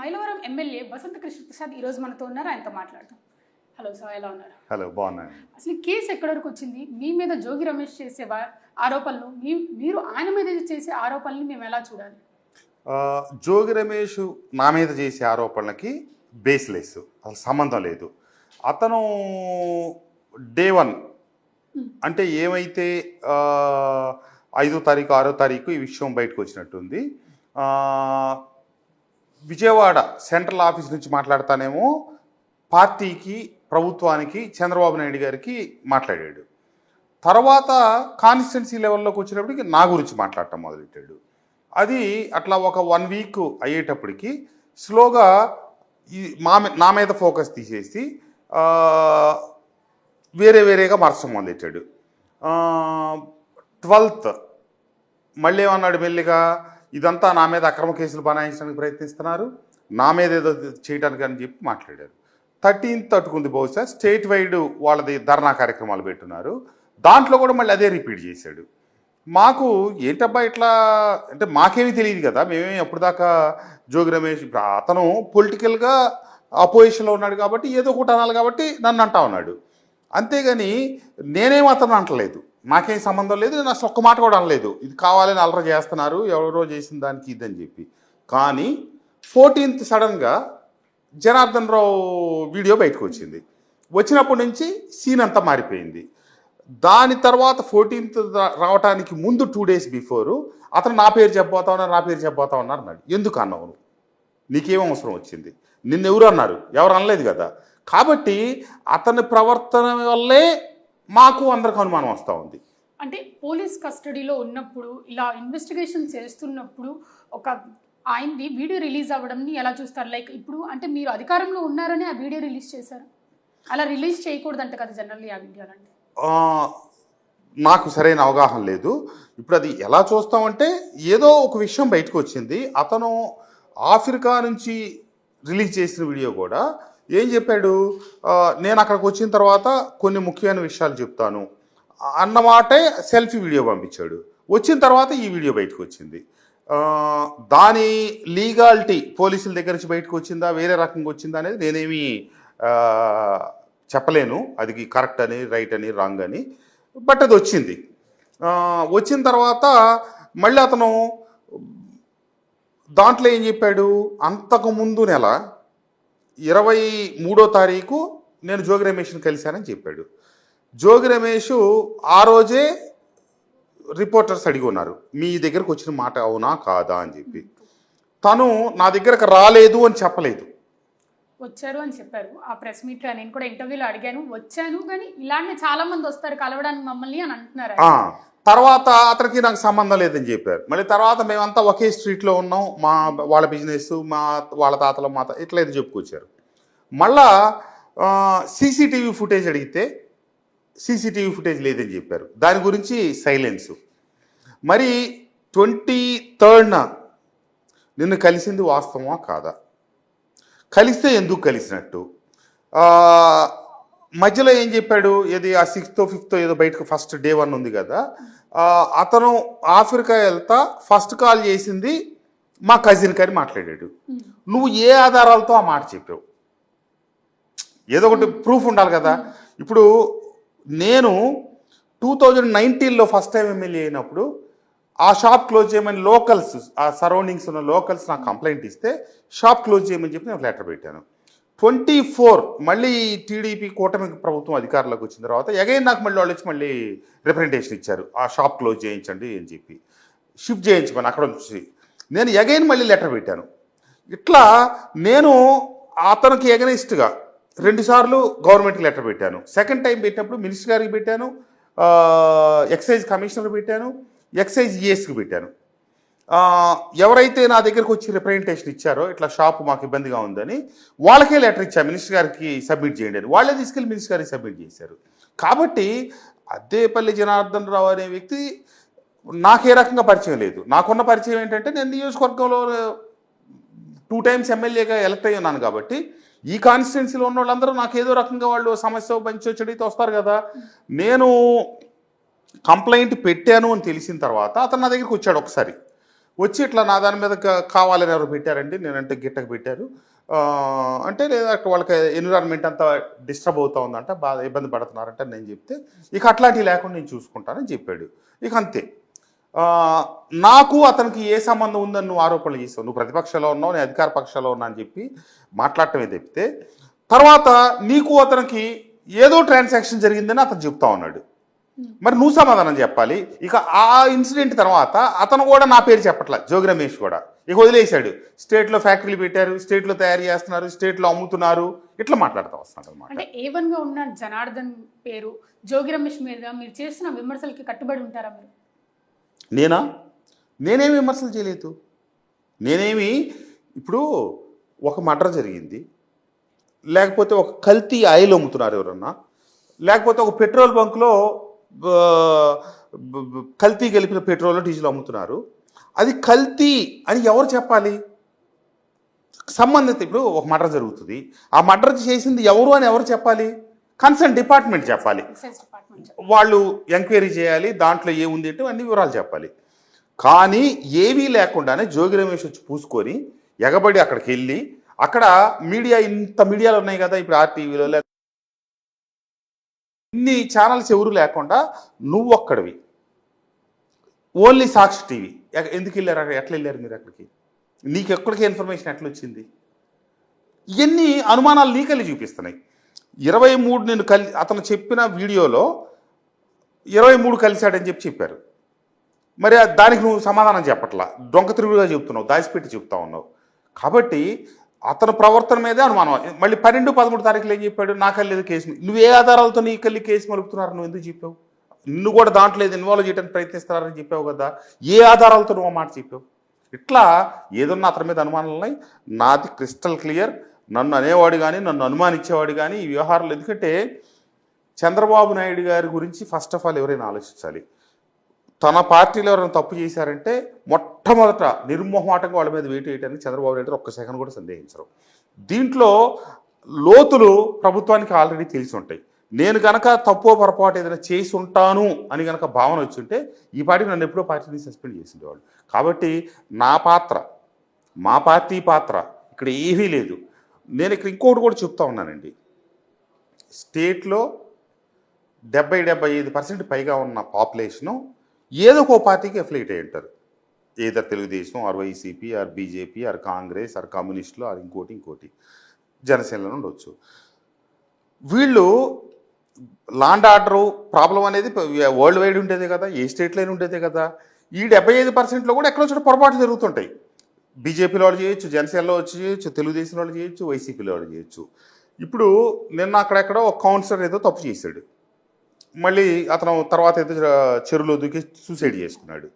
Mylavaram MLA Vasantha Krishna Prasad ఈరోజు మనతో ఉన్నారు. ఆయనతో మాట్లాడతాం హలో సార్ ఎలా ఉన్నారు? హలో బాగున్నాను. అసలు కేసు ఎక్కడి వరకు వచ్చింది? మీ మీద జోగి రమేష్ చేసే ఆరోపణలు మీ మీరు ఆయన మీద చేసే ఆరోపణలు మేము ఎలా చూడాలి? జోగి రమేష్ నా మీద చేసే ఆరోపణలకి బేస్లెస్ అసలు సంబంధం లేదు. అతను డే వన్ అంటే ఏమైతే ఐదో తారీఖు ఆరో తారీఖు ఈ విషయం బయటకు వచ్చినట్టుంది. విజయవాడ సెంట్రల్ ఆఫీస్ నుంచి మాట్లాడతానేమో పార్టీకి ప్రభుత్వానికి చంద్రబాబు నాయుడు గారికి మాట్లాడాడు. తర్వాత కాన్స్టిట్యున్సీ లెవెల్లోకి వచ్చినప్పటికి నా గురించి మాట్లాడటం మొదలెట్టాడు. అది అట్లా ఒక వన్ వీక్ అయ్యేటప్పటికి స్లోగా ఈ మా నా మీద ఫోకస్ తీసేసి వేరే వేరేగా మార్చడం మొదలెట్టాడు. ట్వెల్త్ మళ్ళీ ఏమన్నాడు మెల్లిగా? ఇదంతా నా మీద అక్రమ కేసులు బనాయించడానికి ప్రయత్నిస్తున్నారు. నా మీద ఏదో చేయడానికి అని చెప్పి మాట్లాడారు. థర్టీన్త్ తట్టుకుంది బహుశా. స్టేట్ వైడ్ వాళ్ళది ధర్నా కార్యక్రమాలు పెట్టున్నారు. దాంట్లో కూడా మళ్ళీ అదే రిపీట్ చేశాడు. మాకు ఏంటబ్బా ఇట్లా అంటే మాకేమీ తెలియదు కదా. మేమేమి అప్పటిదాకా జోగి రమేష్ అతను పొలిటికల్గా అపోజిషన్లో ఉన్నాడు కాబట్టి ఏదో ఒకటి అనాలి కాబట్టి నన్ను అంటా ఉన్నాడు. అంతేగాని నేనేం అతను అంటలేదు. నాకేం సంబంధం లేదు నేను అసలు ఒక్క మాట కూడా అనలేదు. ఇది కావాలని అలర చేస్తున్నారు ఎవరో చేసిన దానికి ఇదని చెప్పి. కానీ ఫోర్టీన్త్ సడన్గా జనార్దన్ రావు వీడియో బయటకు వచ్చింది. వచ్చినప్పటి నుంచి సీన్ అంతా మారిపోయింది. దాని తర్వాత ఫోర్టీన్త్ రావడానికి ముందు టూ డేస్ బిఫోర్ అతను నా పేరు చెప్పబోతా ఉన్నారు నా పేరు చెప్పబోతా ఉన్నారు అన్నాడు. ఎందుకు అన్నావు నీకేం అవసరం వచ్చింది? నిన్ను ఎవరు అన్నారు? ఎవరు అనలేదు కదా? కాబట్టి అతని ప్రవర్తన వల్లే మాకు అందరికి అనుమానం వస్తూ ఉంది. అంటే పోలీస్ కస్టడీలో ఉన్నప్పుడు ఇలా ఇన్వెస్టిగేషన్ చేస్తున్నప్పుడు ఒక ఆయనది వీడియో రిలీజ్ అవ్వడంని ఎలా చూస్తారు? లైక్ ఇప్పుడు అంటే మీరు అధికారంలో ఉన్నారని ఆ వీడియో రిలీజ్ చేశారు? అలా రిలీజ్ చేయకూడదంట కదా జనరల్లీ ఆ వీడియోలు అంటే నాకు సరైన అవగాహన లేదు. ఇప్పుడు అది ఎలా చూస్తామంటే ఏదో ఒక విషయం బయటకు వచ్చింది. అతను ఆఫ్రికా నుంచి రిలీజ్ చేసిన వీడియో కూడా ఏం చెప్పాడు? నేను అక్కడికి వచ్చిన తర్వాత కొన్ని ముఖ్యమైన విషయాలు చెప్తాను. అన్నమాటే సెల్ఫీ వీడియో పంపించాడు. వచ్చిన తర్వాత ఈ వీడియో బయటకు వచ్చింది. దాని లీగాలిటీ పోలీసుల దగ్గర నుంచి బయటకు వచ్చిందా? వేరే రకంగా వచ్చిందా అనేది నేనేమి చెప్పలేను. అది కరెక్ట్ అని రైట్ అని రాంగ్ అని. బట్ అది వచ్చింది. వచ్చిన తర్వాత మళ్ళీ అతను దాంట్లో ఏం చెప్పాడు? అంతకు ముందు నెల ఇరవై మూడో తారీఖు నేను జోగి రమేష్ని కలిశానని చెప్పాడు. జోగి రమేష్ ఆ రోజే రిపోర్టర్స్ అడిగి ఉన్నారు మీ దగ్గరకు వచ్చిన మాట అవునా కాదా? అని చెప్పి. తను నా దగ్గరకు రాలేదు అని చెప్పలేదు. వచ్చారు అని చెప్పారు. ఆ ప్రెస్ మీట్లో నేను కూడా ఇంటర్వ్యూలో అడిగాను. వచ్చాను కానీ ఇలాంటి చాలా మంది వస్తారు కలవడానికి మమ్మల్ని అని అంటున్నారు తర్వాత అతనికి నాకు సంబంధం లేదని చెప్పారు. మళ్ళీ తర్వాత మేమంతా ఒకే స్ట్రీట్లో ఉన్నాం. మా వాళ్ళ బిజినెస్ మా వాళ్ళ తాతల మాత ఇట్లా ఇది చెప్పుకొచ్చారు. మళ్ళా సీసీటీవీ ఫుటేజ్ అడిగితే సీసీటీవీ ఫుటేజ్ లేదని చెప్పారు. దాని గురించి సైలెన్స్. మరి ట్వంటీ థర్డ్న నిన్ను కలిసింది వాస్తవమా కాదా? కలిస్తే ఎందుకు కలిసినట్టు? మధ్యలో ఏం చెప్పాడు? ఏది ఆ సిక్స్త్ ఫిఫ్త్ ఏదో బయటకు ఫస్ట్ డే వన్ ఉంది కదా. అతను ఆఫ్రికా వెళ్తా ఫస్ట్ కాల్ చేసింది మా కజిన్ అని మాట్లాడాడు. నువ్వు ఏ ఆధారాలతో ఆ మాట చెప్పావు? ఏదో ఒకటి ప్రూఫ్ ఉండాలి కదా. ఇప్పుడు నేను టూ థౌజండ్ నైన్టీన్లో ఫస్ట్ టైం ఎమ్మెల్యే అయినప్పుడు ఆ షాప్ క్లోజ్ చేయమని లోకల్స్ ఆ సరౌండింగ్స్ ఉన్న లోకల్స్ నాకు కంప్లైంట్ ఇస్తే షాప్ క్లోజ్ చేయమని చెప్పి నేను లెటర్ పెట్టాను. ట్వంటీ ఫోర్ మళ్ళీ టీడీపీ కూటమి ప్రభుత్వం అధికారంలోకి వచ్చిన తర్వాత ఎగైన్ నాకు మళ్ళీ వాళ్ళు వచ్చి మళ్ళీ రిప్రజెంటేషన్ ఇచ్చారు. ఆ షాప్ క్లోజ్ చేయించండి అని చెప్పి. షిఫ్ట్ చేయించమని అక్కడ నుంచి. నేను ఎగైన్ మళ్ళీ లెటర్ పెట్టాను. ఇట్లా నేను అతనికి ఎగనిస్ట్గా రెండుసార్లు గవర్నమెంట్కి లెటర్ పెట్టాను. సెకండ్ టైం పెట్టినప్పుడు మినిస్టర్ గారికి పెట్టాను. ఎక్సైజ్ కమిషనర్ పెట్టాను. ఎక్సైజ్ ఈఎస్కి పెట్టాను. ఎవరైతే నా దగ్గరకు వచ్చి రిప్రజెంటేషన్ ఇచ్చారో ఇట్లా షాప్ మాకు ఇబ్బందిగా ఉందని వాళ్ళకే లెటర్ ఇచ్చా మినిస్టర్ గారికి సబ్మిట్ చేయండి అని. వాళ్ళే తీసుకెళ్ళి మినిస్టర్ గారికి సబ్మిట్ చేశారు. కాబట్టి అద్దేపల్లి జనార్దన్ రావు అనే వ్యక్తి నాకే రకంగా పరిచయం లేదు. నాకున్న పరిచయం ఏంటంటే నేను నియోజకవర్గంలో టూ టైమ్స్ ఎమ్మెల్యేగా ఎలక్ట్ అయ్యి ఉన్నాను కాబట్టి ఈ కాన్స్టిట్యున్సీలో ఉన్న వాళ్ళందరూ నాకు ఏదో రకంగా వాళ్ళు సమస్య పంచి వచ్చేటైతే వస్తారు కదా. నేను కంప్లైంట్ పెట్టాను అని తెలిసిన తర్వాత అతను నా దగ్గరికి వచ్చాడు ఒకసారి. వచ్చి ఇట్లా నా దాని మీద కావాలని ఎవరు పెట్టారండి? నేనంటే గిట్టకు పెట్టారు. అంటే లేదా అక్కడ వాళ్ళకి ఎన్విరాన్మెంట్ అంతా డిస్టర్బ్ అవుతా ఉందంట బాగా ఇబ్బంది పడుతున్నారంట నేను చెప్తే ఇక అట్లాంటివి లేకుండా నేను చూసుకుంటానని చెప్పాడు. ఇక అంతే. నాకు అతనికి ఏ సంబంధం ఉందని నువ్వు ఆరోపణలు చేసావు? నువ్వు ప్రతిపక్షంలో ఉన్నావు నేను అధికార పక్షంలో ఉన్నా అని చెప్పి మాట్లాడటమే తప్పితే తర్వాత నీకు అతనికి ఏదో ట్రాన్సాక్షన్ జరిగిందని అతను చెప్తా ఉన్నాడు. మరి నువ్వు సమాధానం చెప్పాలి. ఇక ఆ ఇన్సిడెంట్ తర్వాత అతను కూడా నా పేరు చెప్పట్ల జోగి రమేష్ కూడా. ఇక వదిలేశాడు. స్టేట్లో ఫ్యాక్టరీలు పెట్టారు స్టేట్లో తయారు చేస్తున్నారు స్టేట్లో అమ్ముతున్నారు. ఇట్లా మాట్లాడుతూ వస్తున్నాడు అనమాట అంటే ఉన్న జనార్దన్ పేరు జోగి రమేష్ మీద మీరు చేస్తున్న విమర్శలకి కట్టుబడి ఉంటారా మీరు? నేనా? నేనేమి విమర్శలు చేయలేదు. నేనేమి ఇప్పుడు ఒక మర్డర్ జరిగింది. లేకపోతే ఒక కల్తీ ఆయిల్ అమ్ముతున్నారు ఎవరన్నా. లేకపోతే ఒక పెట్రోల్ బంక్లో కల్తీ కలిపిన పెట్రోల్ డీజిల్ అమ్ముతున్నారు. అది కల్తీ అని ఎవరు చెప్పాలి? సంబంధిత ఇప్పుడు ఒక మర్డర్ జరుగుతుంది. ఆ మర్డర్ చేసింది ఎవరు అని ఎవరు చెప్పాలి? కన్సర్న్ డిపార్ట్మెంట్ చెప్పాలి. వాళ్ళు ఎంక్వైరీ చేయాలి దాంట్లో ఏముంది అంటే అన్ని వివరాలు చెప్పాలి. కానీ ఏమీ లేకుండానే జోగి రమేష్ వచ్చి పూసుకొని ఎగబడి అక్కడికి వెళ్ళి అక్కడ మీడియా ఇంత మీడియాలు ఉన్నాయి కదా ఇప్పుడు ఆర్టీవీలో ఇన్ని ఛానల్స్ ఎవరు లేకుండా నువ్వు ఒక్కడివి ఓన్లీ సాక్షి టీవీ. ఎందుకు వెళ్ళారు? అక్కడ ఎట్లా వెళ్ళారు మీరు అక్కడికి? నీకు ఎక్కడికి ఇన్ఫర్మేషన్ ఎట్లా వచ్చింది ఇవన్నీ అనుమానాలు నీకెళ్ళి చూపిస్తున్నాయి. ఇరవై మూడు నేను కలి అతను చెప్పిన వీడియోలో ఇరవై మూడు కలిశాడని చెప్పి చెప్పారు. మరి దానికి నువ్వు సమాధానం చెప్పట్లా? దొంగ తిరుగుడుగా చెప్తున్నావు దాచిపెట్టి చెప్తా ఉన్నావు. కాబట్టి అతని ప్రవర్తన మీదే అనుమానం. మళ్ళీ పన్నెండు పదమూడు తారీఖులు ఏం చెప్పాడు? నా కల్లేదు కేసు నువ్వు ఏ ఆధారాలతో నీ కేసు మలుపుతున్నారు? నువ్వు ఎందుకు చెప్పావు? నిన్ను కూడా దాంట్లో ఇన్వాల్వ్ చేయడానికి ప్రయత్నిస్తున్నారని చెప్పావు కదా. ఏ ఆధారాలతో నువ్వు మాట చెప్పావు? ఇట్లా ఏదన్నా అతని మీద అనుమానాలు ఉన్నాయి? నాది క్రిస్టల్ క్లియర్. నన్ను అనేవాడు కానీ నన్ను అనుమానించేవాడు కానీ ఈ వ్యవహారాలు. ఎందుకంటే చంద్రబాబు నాయుడు గారి గురించి ఫస్ట్ ఆఫ్ ఆల్ ఎవరైనా ఆలోచించాలి. తన పార్టీలో ఎవరైనా తప్పు చేశారంటే మొట్టమొదట నిర్మోహమాటంగా వాళ్ళ మీద వేటు వేయడానికి చంద్రబాబు నాయుడు ఒక్క సెకండ్ కూడా సందేహించరు. దీంట్లో లోతులు ప్రభుత్వానికి ఆల్రెడీ తెలిసి ఉంటాయి. నేను కనుక తప్పో పొరపాటు ఏదైనా చేసి ఉంటాను అని కనుక భావన వచ్చి ఉంటే ఈ పార్టీ నన్ను ఎప్పుడో పార్టీని సస్పెండ్ చేసిండేవాళ్ళు. కాబట్టి నా పాత్ర మా పార్టీ పాత్ర ఇక్కడ ఏమీ లేదు. నేను ఇక్కడ ఇంకోటి కూడా చెప్తా ఉన్నానండి. స్టేట్లో డెబ్బై డెబ్బై ఐదు పర్సెంట్ పైగా ఉన్న పాపులేషను ఏదో ఒక పార్టీకి అఫిలియేట్ అయి ఉంటారు. Either Telugu Desam or YCP or BJP or Congress or కమ్యూనిస్టులు ఆర్ ఇంకోటి ఇంకోటి. జనసేనలో ఉండొచ్చు. వీళ్ళు లాండ్ ఆర్డరు ప్రాబ్లం అనేది వరల్డ్ వైడ్ ఉండేదే కదా ఏ స్టేట్లోనే ఉండేదే కదా. ఈ డెబ్బై ఐదు పర్సెంట్లో కూడా ఎక్కడో చోట పొరపాటు జరుగుతుంటాయి. బీజేపీలో వాళ్ళు చేయొచ్చు జనసేనలో వచ్చి చేయొచ్చు తెలుగుదేశంలో వాళ్ళు చేయొచ్చు వైసీపీలో వాళ్ళు చేయొచ్చు. ఇప్పుడు నిన్న అక్కడెక్కడో ఒక కౌన్సిలర్ ఏదో తప్పు చేశాడు. మళ్ళీ అతను తర్వాత అయితే చెరువులో దూకి సూసైడ్ చేసుకున్నాడు.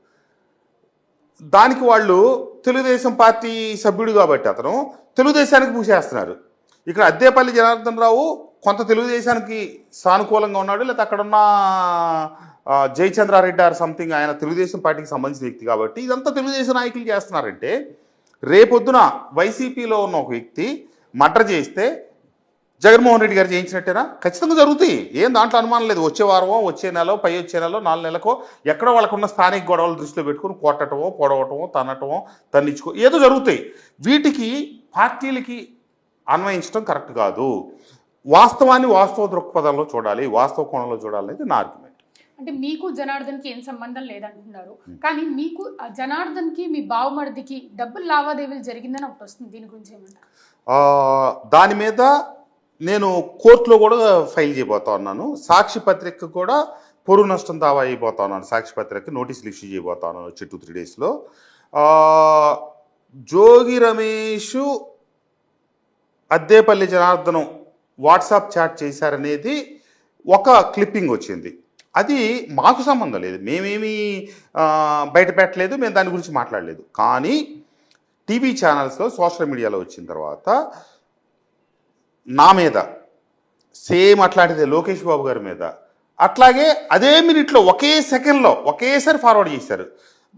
దానికి వాళ్ళు తెలుగుదేశం పార్టీ సభ్యుడు కాబట్టి అతను తెలుగుదేశానికి పూసేస్తున్నారు ఇక్కడ అద్దేపల్లి జనార్దన్ రావు కొంత తెలుగుదేశానికి సానుకూలంగా ఉన్నాడు లేకపోతే అక్కడున్న ఆ, జయచంద్రారెడ్డి ఆర్ సంథింగ్ ఆయన తెలుగుదేశం పార్టీకి సంబంధించిన వ్యక్తి కాబట్టి ఇదంతా తెలుగుదేశం నాయకులు చేస్తున్నారంటే రేపొద్దున వైసీపీలో ఉన్న ఒక వ్యక్తి మటర్ చేస్తే జగన్మోహన్ రెడ్డి గారు చేయించినట్టేనా? ఖచ్చితంగా జరుగుతాయి. ఏం దాంట్లో అనుమానం లేదు. వచ్చే వారమో వచ్చే నెలలో పై వచ్చే నెలలో నాలుగు నెలలకో ఎక్కడో వాళ్ళకున్న స్థానిక గొడవలు దృష్టిలో పెట్టుకుని కొట్టటమో పొడవటమో తన్నటమో తన్నించుకో ఏదో జరుగుతాయి. వీటికి పార్టీలకి అన్వయించడం కరెక్ట్ కాదు. వాస్తవాన్ని వాస్తవ దృక్పథంలో చూడాలి. వాస్తవ కోణంలో చూడాలి అనేది నా ఆర్గ్యుమెంట్ అంటే మీకు జనార్దన్కి ఏం సంబంధం లేదంటున్నారు. కానీ మీకు జనార్దన్కి మీ బావమరిదికి డబ్బులు లావాదేవీలు జరిగిందని ఒకటి వస్తుంది. దీని గురించి ఏమంటారు? దాని మీద నేను కోర్టులో కూడా ఫైల్ చేయబోతా ఉన్నాను. సాక్షి పత్రిక కూడా పొరుగు నష్టం దావా అయిపోతా ఉన్నాను. సాక్షి పత్రిక నోటీసులు ఇష్యూ చేయబోతా ఉన్నాను వచ్చే టూ త్రీ డేస్లో జోగి రమేష్ అద్దేపల్లి జనార్దనం వాట్సాప్ చాట్ చేశారనేది ఒక క్లిప్పింగ్ వచ్చింది. అది మాకు సంబంధం లేదు. మేమేమీ బయట పెట్టలేదు మేము దాని గురించి మాట్లాడలేదు. కానీ టీవీ ఛానల్స్లో సోషల్ మీడియాలో వచ్చిన తర్వాత నా మీద. సేమ్ అట్లాంటిదే లోకేష్ బాబు గారి మీద. అట్లాగే అదే మినిట్లో ఒకే సెకండ్లో ఒకేసారి ఫార్వర్డ్ చేశారు.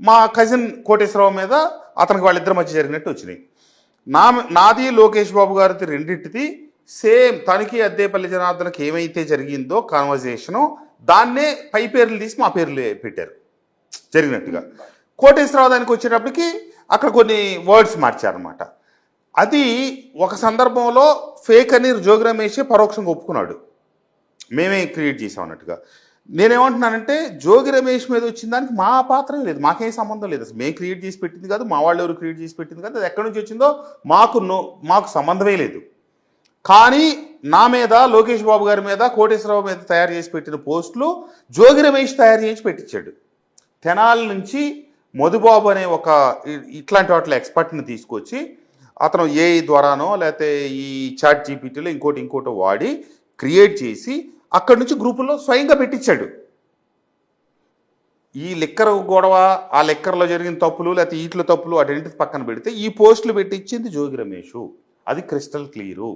మా కజిన్ కోటేశ్వరరావు మీద అతనికి వాళ్ళిద్దరి మధ్య జరిగినట్టు వచ్చినాయి. నా నాది లోకేష్ బాబు గారిది రెండింటిది. సేమ్ తనకి అద్దేపల్లి జనార్దనకి ఏమైతే జరిగిందో కాన్వర్జేషను దాన్నే పై పేర్లు తీసి మా పేర్లు పెట్టారు. జరిగినట్టుగా. కోటేశ్వరరావు దానికి వచ్చేటప్పటికి అక్కడ కొన్ని వర్డ్స్ మార్చారనమాట అది ఒక సందర్భంలో ఫేక్ అని జోగి రమేష్ పరోక్షంగా ఒప్పుకున్నాడు. మేమే క్రియేట్ చేసాం అన్నట్టుగా. నేనేమంటున్నానంటే జోగి రమేష్ మీద వచ్చిన దానికి మా పాత్ర లేదు మాకేం సంబంధం లేదు. అసలు మేము క్రియేట్ చేసి పెట్టింది కాదు మా వాళ్ళు ఎవరు క్రియేట్ చేసి పెట్టింది కాదు అది ఎక్కడి నుంచి వచ్చిందో మాకు నో మాకు సంబంధమే లేదు. కానీ నా మీద లోకేష్ బాబు గారి మీద కోటేశ్వరరావు మీద తయారు చేసి పెట్టిన పోస్టులు జోగి రమేష్ తయారు చేసి పెట్టించాడు. తెనాలి నుంచి మధుబాబు అనే ఒక ఇట్లాంటి వాటిలో ఎక్స్పర్ట్ని తీసుకొచ్చి అతను ఏఐ ద్వారానో లేకపోతే ఈ చాట్ జీపీటీలో ఇంకోటి ఇంకోటి వాడి క్రియేట్ చేసి అక్కడి నుంచి గ్రూపుల్లో స్వయంగా పెట్టించాడు. ఈ లిక్కర్ గొడవ ఆ లిక్కర్లో జరిగిన తప్పులు లేకపోతే ఈట్ల తప్పులు అటెంటి పక్కన పెడితే ఈ పోస్టులు పెట్టించింది జోగి రమేష్. అది క్రిస్టల్ క్లియరు.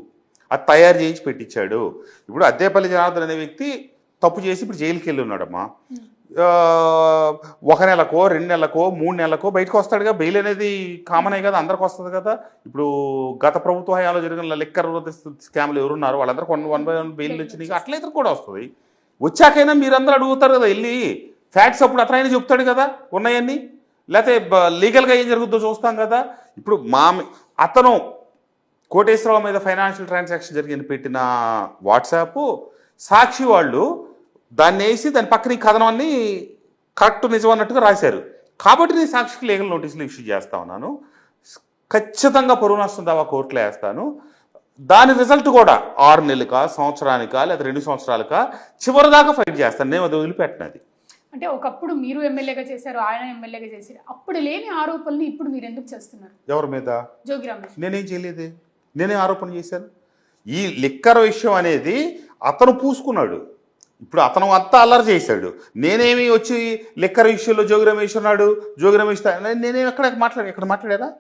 అది తయారు చేయించి పెట్టించాడు. ఇప్పుడు అద్దేపల్లి జనార్దన్ అనే వ్యక్తి తప్పు చేసి ఇప్పుడు జైలుకి వెళ్ళి ఉన్నాడమ్మా ఒక నెలకో రెండు నెలలకో మూడు నెలలకో బయటకు వస్తాడుగా. బెయిల్ అనేది కామనే కదా అందరికి వస్తుంది కదా. ఇప్పుడు గత ప్రభుత్వ హయాంలో జరిగిన లిక్కర్ స్కామ్లు ఎవరున్నారు వాళ్ళందరూ one one by one bail వచ్చినాయి అట్లా ఇతరు కూడా వస్తుంది. వచ్చాకైనా మీరందరూ అడుగుతారు కదా వెళ్ళి ఫ్యాక్ట్స్ అప్పుడు అతనైనా చెప్తాడు కదా ఉన్నాయన్నీ. లేకపోతే లీగల్గా ఏం జరుగుతుందో చూస్తాం కదా. ఇప్పుడు మా మీ- అతను కోటేశ్వరరావు మీద ఫైనాన్షియల్ ట్రాన్సాక్షన్ జరిగింది పెట్టిన వాట్సాప్. సాక్షి వాళ్ళు దాన్ని వేసి దాని పక్కన ఈ కథనాన్ని కరెక్ట్ నిజం అన్నట్టుగా రాశారు. కాబట్టి నేను సాక్షికి లీగల్ నోటీసులు ఇష్యూ చేస్తా ఉన్నాను. ఖచ్చితంగా పరువు నష్టం దావా కోర్టులో వేస్తాను. దాని రిజల్ట్ కూడా ఆరు నెలలకా సంవత్సరానికా లేదా రెండు సంవత్సరాలకా చివరి దాకా ఫైట్ చేస్తాను. నేను అది వదిలిపెట్టినది అంటే ఒకప్పుడు మీరు ఎమ్మెల్యేగా చేశారు ఆయన ఎమ్మెల్యేగా చేశారు. అప్పుడు లేని ఆరోపణలు ఇప్పుడు మీరు ఎందుకు చేస్తున్నారు? ఎవరి మీద? జోగి రమేష్. నేనేం చేయలేదే. నేనే ఆరోపణ చేశాను? ఈ లిక్కర్ విషయం అనేది అతను పూసుకున్నాడు. ఇప్పుడు అతను అంతా అల్లరి చేశాడు. నేనేమి వచ్చి లిక్కర్ విషయంలో జోగి రమేష్ ఉన్నాడు జోగి రమేష్ ఎక్కడ మాట్లాడా ఎక్కడ మాట్లాడారా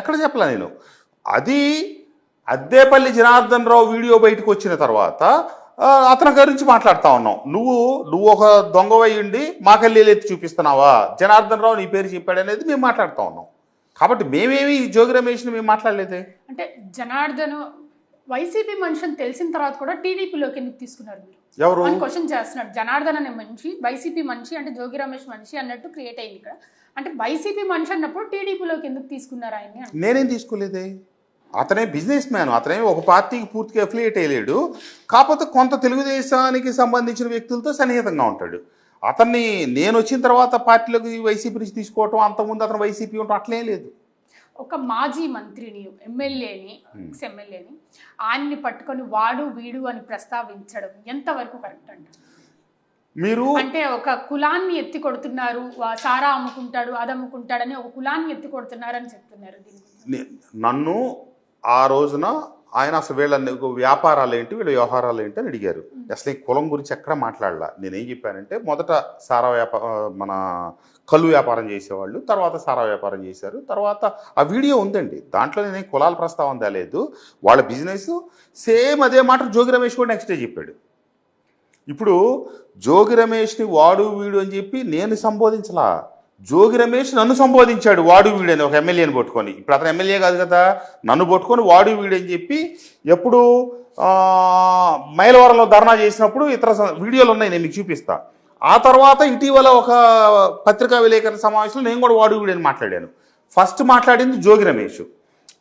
ఎక్కడ చెప్పలే నేను? అది అద్దేపల్లి జనార్దన్ రావు వీడియో బయటకు వచ్చిన తర్వాత అతని గురించి మాట్లాడుతా ఉన్నాం. నువ్వు నువ్వు ఒక దొంగవై ఉండి మాకెళ్ళి చూపిస్తున్నావా? జనార్దన్ రావు నీ పేరు చెప్పాడు అనేది మేము మాట్లాడుతా ఉన్నాం. కాబట్టి మేమేమి జోగి రమేష్ని మేము మాట్లాడలేదే? అంటే జనార్దన్ వైసీపీ మనిషిని తెలిసిన తర్వాత కూడా టీడీపీలోకి ఎందుకు తీసుకున్నారు మీరు? ఎవరు? క్వశ్చన్ చేస్తున్నాడు. జనార్దన్ అనే మనిషి వైసీపీ మనిషి అంటే జోగి రమేష్ మనిషి అన్నట్టు క్రియేట్ అయింది ఇక్కడ. అంటే వైసీపీ మనిషి అన్నప్పుడు టీడీపీలోకి ఎందుకు తీసుకున్నారు ఆయన్ని నేనేం తీసుకోలేదే? అతనే బిజినెస్ మ్యాన్ అతనే ఒక పార్టీకి పూర్తిగా అఫిలియేట్ అయ్యలేడు. కాకపోతే కొంత తెలుగుదేశానికి సంబంధించిన వ్యక్తులతో సన్నిహితంగా ఉంటాడు. అతన్ని నేను వచ్చిన తర్వాత పార్టీలోకి వైసీపీ నుంచి తీసుకోవటం అంతకుముందు అతను వైసీపీ ఉండటం అట్లేం లేదు. ఒక మాజీ మంత్రిని ఎమ్మెల్యేని ఎక్స్ ఎమ్మెల్యేని ఆయన్ని పట్టుకొని వాడు వీడు అని ప్రస్తావించడం ఎంతవరకు కరెక్ట్ అంట? మీరు అంటే ఒక కులాన్ని ఎత్తి కొడుతున్నారు సారా అమ్ముకుంటాడు అది అమ్ముకుంటాడని ఒక కులాన్ని ఎత్తి కొడుతున్నారు అని చెప్తున్నారు నన్ను ఆ రోజున ఆయన అసలు వీళ్ళ వ్యాపారాలు ఏంటి? వీళ్ళ వ్యవహారాలు ఏంటి అని అడిగారు. అసలు ఈ కులం గురించి ఎక్కడ మాట్లాడలా? నేనేం చెప్పానంటే మొదట సారా వ్యాపార మన కళ్ళు వ్యాపారం చేసేవాళ్ళు తర్వాత సారా వ్యాపారం చేశారు తర్వాత ఆ వీడియో ఉందండి. దాంట్లో నేను కులాల ప్రస్తావన తేలేదు. వాళ్ళ బిజినెస్ సేమ్ అదే మాట జోగి రమేష్ కూడా నెక్స్ట్ డే చెప్పాడు. ఇప్పుడు జోగి రమేష్ని వాడు వీడు అని చెప్పి నేను సంబోధించలా? జోగి రమేష్ నన్ను సంబోధించాడు వాడు వీడని ఒక ఎమ్మెల్యేని పట్టుకొని. ఇప్పుడు అతను ఎమ్మెల్యే కాదు కదా నన్ను పట్టుకొని వాడు వీడని చెప్పి ఎప్పుడు మైలవరంలో ధర్నా చేసినప్పుడు ఇతర వీడియోలు ఉన్నాయి నేను మీకు చూపిస్తా. ఆ తర్వాత ఇటీవల ఒక పత్రికా విలేకరుల సమావేశంలో నేను కూడా వాడు వీడు అని మాట్లాడాను. ఫస్ట్ మాట్లాడింది జోగి రమేష్.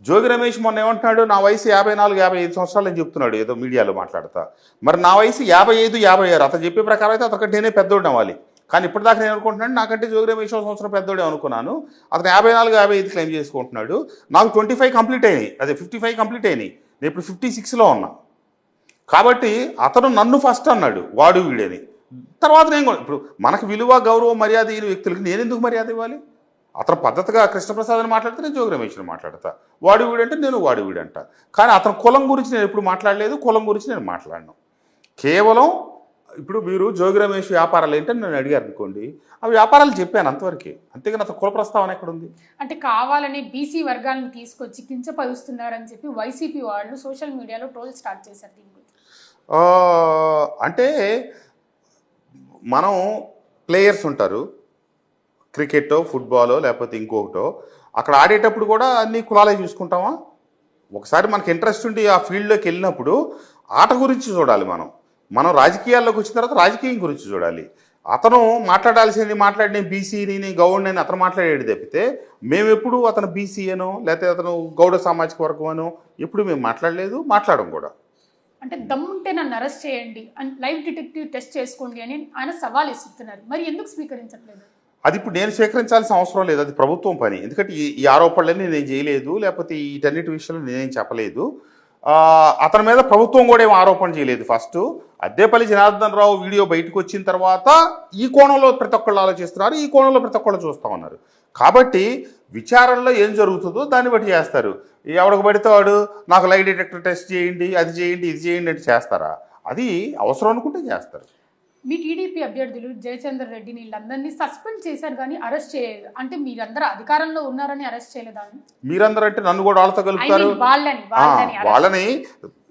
జోగి రమేష్ మొన్న ఏమంటున్నాడు నా వయసు యాభై నాలుగు యాభై ఐదు సంవత్సరాలు అని చెప్తున్నాడు ఏదో మీడియాలో మాట్లాడతా. మరి నా వయసు యాభై ఐదు యాభై ఆరు అతను చెప్పే ప్రకారం అయితే అతనికంటే నేనే పెద్దోడు అవ్వాలి. కానీ ఇప్పటిదాకా నేను అనుకుంటున్నాను నాకంటే జోగి రమేష్ సంవత్సరం పెద్దోడే అనుకున్నాను. అతను యాభై నాలుగు యాభై ఐదు క్లెయిమ్ చేసుకుంటున్నాడు. నాకు ట్వంటీ ఫైవ్ కంప్లీట్ అయినాయి. అదే ఫిఫ్టీ ఫైవ్ కంప్లీట్ అయినాయి. నేను ఇప్పుడు ఫిఫ్టీ సిక్స్లో ఉన్నా. కాబట్టి అతను నన్ను ఫస్ట్ అన్నాడు వాడు వీడని. తర్వాత నేను కూడా ఇప్పుడు మనకు విలువ గౌరవం మర్యాద ఈ వ్యక్తులకి నేను ఎందుకు మర్యాద ఇవ్వాలి? అతను పద్ధతిగా కృష్ణప్రసాద్ అని మాట్లాడితే నేను జోగి రమేష్ని మాట్లాడతా. వాడు వీడంటే నేను వాడు వీడంట. కానీ అతను కులం గురించి నేను ఎప్పుడు మాట్లాడలేదు కులం గురించి నేను మాట్లాడను. కేవలం ఇప్పుడు మీరు జోగి రమేష్ వ్యాపారాలు ఏంటని నన్ను అడిగారు అనుకోండి ఆ వ్యాపారాలు చెప్పాను అంతవరకే. అంతేగాని అతను కుల ప్రస్తావన ఎక్కడ ఉంది అంటే కావాలని బీసీ వర్గాలను తీసుకొచ్చి కించపరుస్తున్నారని చెప్పి వైసీపీ వాళ్ళు సోషల్ మీడియాలో ట్రోల్ స్టార్ట్ చేశారు దీని గురించి. అంటే మనం ప్లేయర్స్ ఉంటారు. క్రికెట్టో ఫుట్బాలో లేకపోతే ఇంకొకటో అక్కడ ఆడేటప్పుడు కూడా అన్ని కులాలే చూసుకుంటామా? ఒకసారి మనకి ఇంట్రెస్ట్ ఉండి ఆ ఫీల్డ్లోకి వెళ్ళినప్పుడు ఆట గురించి చూడాలి మనం. మనం రాజకీయాల్లోకి వచ్చిన తర్వాత రాజకీయం గురించి చూడాలి. అతను మాట్లాడాల్సింది మాట్లాడిన బీసీని నేను గౌడ్ అని అతను మాట్లాడేది తప్పితే మేము ఎప్పుడు అతను బీసీ అనో లేకపోతే అతను గౌడ సామాజిక వర్గం అనో ఎప్పుడు మేము మాట్లాడలేదు మాట్లాడడం కూడా. అంటే దమ్ముంటే నన్ను అరెస్ట్ చేయండి అని లైవ్ డిటెక్టివ్ టెస్ట్ చేసుకోండి అని ఆయన సవాల్ ఇస్తున్నారు మరి ఎందుకు స్వీకరించట్లేదు? అది ఇప్పుడు నేను స్వీకరించాల్సిన అవసరం లేదు అది ప్రభుత్వం పని. ఎందుకంటే ఈ ఆరోపణలన్నీ నేను చేయలేదు లేకపోతే వీటన్నిటి విషయంలో నేనేం చెప్పలేదు. అతని మీద ప్రభుత్వం కూడా ఏం ఆరోపణ చేయలేదు. ఫస్ట్ అద్దేపల్లి జనార్దన్ రావు వీడియో బయటకు వచ్చిన తర్వాత ఈ కోణంలో ప్రతి ఒక్కళ్ళు ఆలోచిస్తున్నారు ఈ కోణంలో ప్రతి ఒక్కళ్ళు చూస్తూ ఉన్నారు. కాబట్టి విచారణలో ఏం జరుగుతుందో దాన్ని బట్టి చేస్తారు. ఎవరికి పడితే వాడు నాకు లై డిటెక్టర్ టెస్ట్ చేయండి అది చేయండి ఇది చేయండి అంటే చేస్తారా? అది అవసరం అనుకుంటే చేస్తారు. మీ టీడీపీ అభ్యర్థులు జయచంద్ర రెడ్డిని వీళ్ళందరినీ సస్పెండ్ చేశారు కానీ అరెస్ట్ చేయలేదు అంటే మీరందరూ అధికారంలో ఉన్నారని అరెస్ట్ చేయలేదా మీరందరూ అంటే నన్ను కూడా వాళ్ళతో కలుపుతారు. వాళ్ళని వాళ్ళని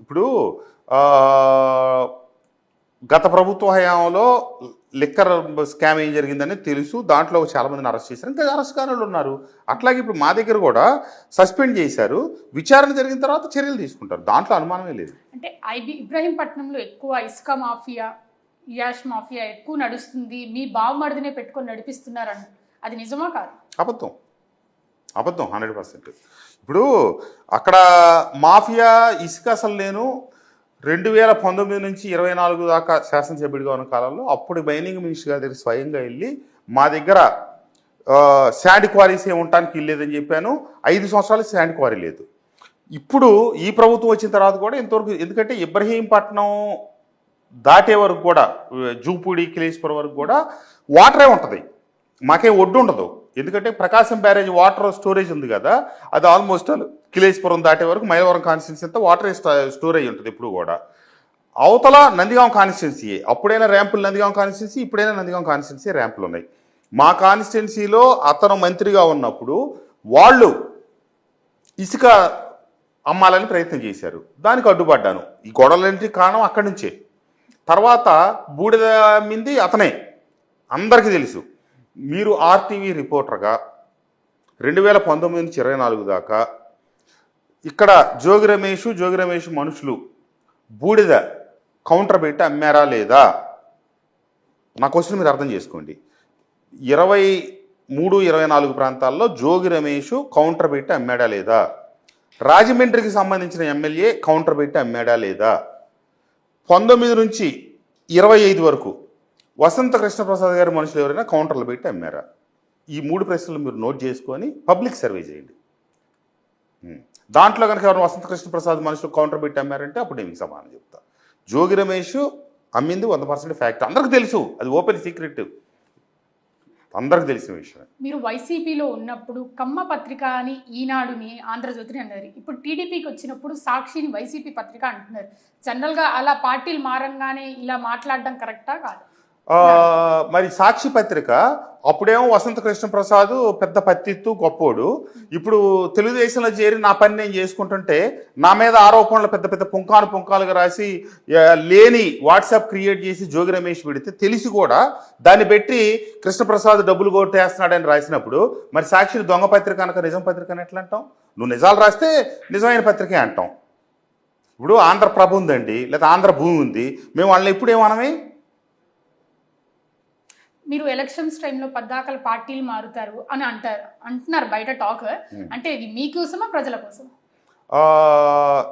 ఇప్పుడు గత ప్రభుత్వ హయాంలో లిక్కర్ స్కామ్ ఏం జరిగిందని తెలుసు. దాంట్లో చాలా మందిని అరెస్ట్ చేశారు. ఇంకా అరెస్ట్ ఉన్నారు. అట్లాగే ఇప్పుడు మా దగ్గర కూడా సస్పెండ్ చేశారు. విచారణ జరిగిన తర్వాత చర్యలు తీసుకుంటారు. దాంట్లో అనుమానమే లేదు. అంటే ఐబి ఇబ్రహీంపట్నంలో ఎక్కువ ఇసుక మాఫియా యాష్ మాఫియా ఎక్కువ నడుస్తుంది మీ బావమరిదినే పెట్టుకొని నడిపిస్తున్నారని. అది నిజమా కాదు? అబద్ధం. అబద్ధం హండ్రెడ్ పర్సెంట్. ఇప్పుడు అక్కడ మాఫియా ఇసుక అసలు నేను రెండు వేల పంతొమ్మిది నుంచి ఇరవై నాలుగు దాకా శాసనసభ్యుడిగా ఉన్న కాలంలో అప్పుడు మైనింగ్ మినిస్టర్ గారి దగ్గర స్వయంగా వెళ్ళి మా దగ్గర శాండ్ క్వారీస్ ఏమి ఉండటానికి ఇల్లేదని చెప్పాను. ఐదు సంవత్సరాలు శాండ్ క్వారీ లేదు. ఇప్పుడు ఈ ప్రభుత్వం వచ్చిన తర్వాత కూడా ఇంతవరకు ఎందుకంటే ఇబ్రహీంపట్నం దాటే వరకు కూడా జూపూడి కిలేశ్వరం వరకు కూడా వాటరే ఉంటుంది. మాకేం ఒడ్డు ఉండదు. ఎందుకంటే ప్రకాశం బ్యారేజ్ వాటర్ స్టోరేజ్ ఉంది కదా అది ఆల్మోస్ట్ కిలేశ్వరం దాటే వరకు మైలవరం కాన్స్టిట్యున్సీ అంతా వాటర్ స్టోరేజ్ ఉంటుంది ఇప్పుడు కూడా. అవతల నందిగాం కాన్స్టిట్యున్సీ అప్పుడైనా ర్యాంపులు నందిగాం కాన్స్టిట్యున్సీ ఇప్పుడైనా నందిగాం కాన్స్టిట్యున్సీ ర్యాంపులు ఉన్నాయి. మా కాన్స్టిట్యున్సీలో అతను మంత్రిగా ఉన్నప్పుడు వాళ్ళు ఇసుక అమ్మాలని ప్రయత్నం చేశారు. దానికి అడ్డుపడ్డాను. ఈ గొడవలంటి కారణం అక్కడి నుంచే. తర్వాత బూడిద మింది అతనే. అందరికీ తెలుసు. మీరు ఆర్టీవీ రిపోర్టర్గా రెండు వేల పంతొమ్మిది నుంచి ఇరవై నాలుగు దాకా ఇక్కడ జోగి రమేష్ జోగి రమేష్ మనుషులు బూడిద కౌంటర్ పెట్టి అమ్మారా లేదా? నా క్వశ్చన్ మీరు అర్థం చేసుకోండి. ఇరవై మూడు ఇరవై నాలుగు ప్రాంతాల్లో జోగి రమేష్ కౌంటర్ పెట్టి అమ్మాడా లేదా? రాజమండ్రికి సంబంధించిన ఎమ్మెల్యే కౌంటర్ పెట్టి అమ్మాడా లేదా? పంతొమ్మిది నుంచి ఇరవై ఐదు వరకు వసంత కృష్ణప్రసాద్ గారి మనుషులు ఎవరైనా కౌంటర్లు పెట్టి అమ్మారా? ఈ మూడు ప్రశ్నలు మీరు నోట్ చేసుకొని పబ్లిక్ సర్వే చేయండి. దాంట్లో కనుక ఎవరైనా వసంత కృష్ణప్రసాద్ మనుషులు కౌంటర్ పెట్టి అమ్మారంటే అప్పుడు నేను సమానం చెప్తాను చెప్తా. జోగి రమేష్ అమ్మింది వంద పర్సెంట్ ఫ్యాక్ట్. అందరికి తెలుసు. అది ఓపెన్ సీక్రెట్. అందరికి తెలిసిన విషయం మీరు వైసీపీలో ఉన్నప్పుడు కమ్మ పత్రిక అని ఈనాడుని ఆంధ్రజ్యోతిని అన్నారు. ఇప్పుడు టీడీపీకి వచ్చినప్పుడు సాక్షిని వైసీపీ పత్రిక అంటున్నారు. జనరల్గా అలా పార్టీలు మారంగానే ఇలా మాట్లాడడం కరెక్టా కాదు? మరి సాక్షి పత్రిక అప్పుడేమో వసంత కృష్ణ ప్రసాద్ పెద్ద పత్తిత్తు గొప్పోడు. ఇప్పుడు తెలుగుదేశంలో చేరి నా పని నేను చేసుకుంటుంటే నా మీద ఆరోపణలు పెద్ద పెద్ద పుంకాను పుంకాలుగా రాసి లేని వాట్సాప్ క్రియేట్ చేసి జోగి రమేష్ పెడితే తెలిసి కూడా దాన్ని పెట్టి కృష్ణప్రసాద్ డబ్బులు కొట్టేస్తున్నాడని రాసినప్పుడు మరి సాక్షిని దొంగ పత్రిక అనక నిజం పత్రిక అని ఎట్లా అంటాం? నువ్వు నిజాలు రాస్తే నిజమైన పత్రికే అంటాం. ఇప్పుడు ఆంధ్రప్రభ ఉందండి లేదా ఆంధ్ర భూమి ఉంది మేము వాళ్ళని ఎప్పుడు ఏమనమే? మీరు ఎలక్షన్స్ టైంలో పద్దాకల పార్టీలు మారుతారు అని అంటారు అంటున్నారు బయట టాక్ అంటే ఇది మీకోసమా ప్రజల కోసం